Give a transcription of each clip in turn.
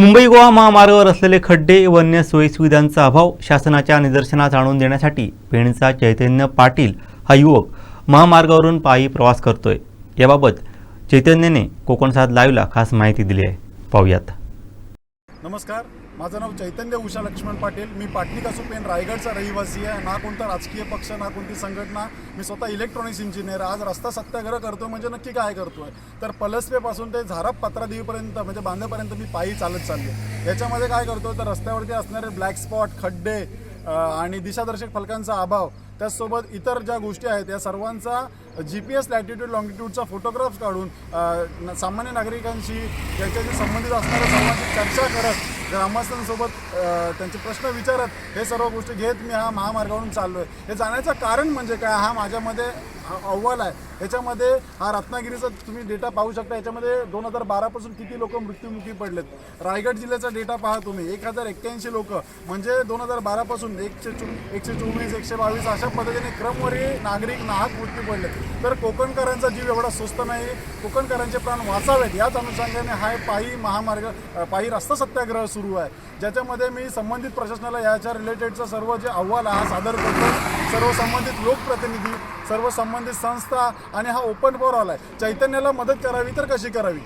मुंबई गोवा महामार्गावर असलेले खड्डे वन्य सोयीसुविधांचा अभाव शासनाच्या निदर्शनास आणून देण्यासाठी पेणचा चैतन्य पाटील हा युवक महामार्गावरून पायी प्रवास करतोय. याबाबत चैतन्यने कोकणसाद लाईव्हला खास माहिती दिली आहे. पाहूयात. नमस्कार माझं नाव चैतन्य उषा लक्ष्मण पाटील. मी पाटणी कासुपेन रायगडचा रहिवासी आहे. ना कोणता राजकीय पक्ष ना कोणती संघटना. मी स्वतः इलेक्ट्रॉनिक्स इंजिनियर आज रस्ता सत्याग्रह करतो म्हणजे नक्की काय करतोय? तर पलसपेपासून ते झारप पत्रादेवीपर्यंत म्हणजे बांधेपर्यंत मी पायी चालत चालले याच्यामध्ये काय करतो तर रस्त्यावरती असणारे ब्लॅक स्पॉट खड्डे आणि दिशादर्शक फलकांचा अभाव त्याचसोबत इतर ज्या गोष्टी आहेत या सर्वांचा जी पी एस लॅटिट्यूड लॉंगिट्यूडचा फोटोग्राफ्स काढून सामान्य नागरिकांशी त्याच्याशी संबंधित असणाऱ्या सर्वांची चर्चा करत ग्रामस्थांसोबत त्यांचे प्रश्न विचारत हे सर्व गोष्टी घेत मी हा महामार्गावरून चाललो आहे हे जाण्याचं कारण म्हणजे काय? हा माझ्यामध्ये अव्वल आहे. याच्यामध्ये हा रत्नागिरीचा तुम्ही डेटा पाहू शकता. याच्यामध्ये दोन हजार बारापासून किती लोक मृत्युमुखी पडलेत? रायगड जिल्ह्याचा डेटा पहा तुम्ही. एक हजार एक्क्याऐंशी लोक. म्हणजे दोन हजार बारापासून एकशे चो एकशे चोवीस एकशे बावीस अशा पद्धतीने क्रमवारी नागरिक नाहक मृत्यू पडलेत. तर कोकणकरांचा जीव एवढा स्वस्त नाही. कोकणकरांचे प्राण वाचावेत. याच अनुषंगाने हा पायी महामार्ग पायी रस्ता सत्याग्रह सुरू सुरू आहे. ज्याच्यामध्ये मी संबंधित प्रशासनाला याच्या रिलेटेडचं सर्व जे अहवाल हा सादर करतो. सर्व संबंधित लोकप्रतिनिधी सर्व संबंधित संस्था आणि हा ओपन फॉर आहे. चैतन्याला मदत करावी तर कशी करावी?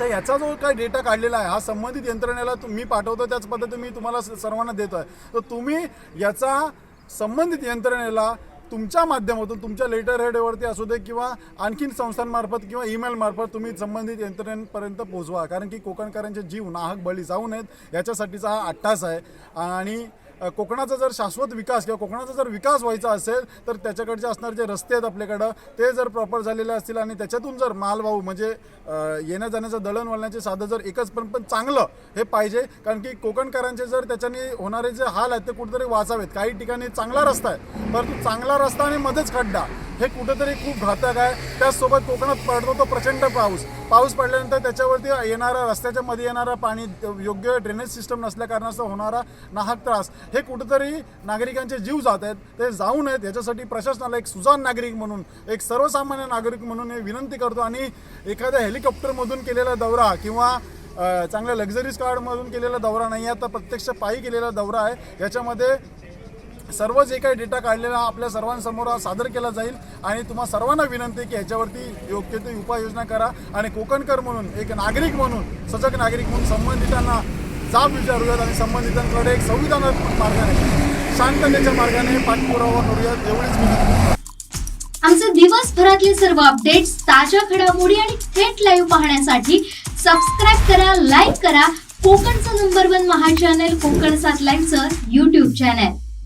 तर याचा जो काही डेटा काढलेला आहे हा संबंधित यंत्रणेला मी पाठवतो. त्याच पद्धतीने मी तुम्हाला स- सर्वांना देतो आहे तर तुम्ही याचा संबंधित यंत्रणेला तुमच्या माध्यमातून तुमच्या लेटर हेडवरती असू दे किंवा आणखीन संस्थांमार्फत किंवा ईमेलमार्फत तुम्ही संबंधित यंत्रणेपर्यंत पोहोचवा. कारण की कोकणकरांचे जीव नाहक बळी जाऊ नयेत याच्यासाठीचा हा अट्टास आहे. आणि कोकणाचा जर शाश्वत विकास किंवा कोकणाचा जर विकास व्हायचा असेल तर त्याच्याकडचे असणारे जे रस्ते आहेत आपल्याकडं ते जर प्रॉपर झालेले असतील आणि त्याच्यातून जर मालवाहू म्हणजे येण्याजाण्याचं येण्या जाण्याचं दळणवळणाचे साधं जर एकच पण पण चांगलं हे पाहिजे. कारण की कोकणकरांचे जर त्याच्याने होणारे जे हाल आहेत ते कुठेतरी वाचावेत. काही ठिकाणी चांगला रस्ता आहे परंतु चांगला रस्ता आणि मध्येच खड्डा हे कुठेतरी खूप घातक आहे. त्याचसोबत कोकणात पडतो तो प्रचंड पाऊस. पाऊस पडल्यानंतर त्याच्यावरती येणारा रस्त्याच्या मध्ये येणारा पाणी योग्य ड्रेनेज सिस्टम नसल्या कारणास्तव होणारा नाहक त्रास. हे कुठेतरी नागरिकांचे जीव जात आहेत ते जाऊ नयेत. याच्यासाठी प्रशासनाला एक सुजान नागरिक म्हणून एक सर्वसामान्य नागरिक म्हणून हे विनंती करतो. आणि एखाद्या हेलिकॉप्टरमधून केलेला दौरा किंवा चांगल्या लक्झरीज कार्डमधून केलेला दौरा नाही आहे. तर प्रत्यक्ष पायी केलेला दौरा आहे. याच्यामध्ये सर्व जे काही डेटा काढलेला आपल्या सर्वांसमोर सादर केला जाईल आणि तुम्हा सर्वांना विनंती की ह्याच्यावरती योग्य ते उपाययोजना करा. आणि कोकणकर म्हणून एक नागरिक म्हणून सजग नागरिक म्हणून संबंधितांना जाब विचारूयात आणि संबंधितांकडे एक संविधानात्मक मार्गाने शांततेच्या मार्गाने पाठपुरावा करूयात एवढीच विनंती. आमचे दिवसभरातले सर्व अपडेट्स ताज्या घडामोडी आणि थेट लाईव्ह पाहण्यासाठी सबस्क्राईब करा लाईक करा. कोकणचं नंबर वन महा चॅनल कोकण सात लाईव्हचं युट्यूब चॅनल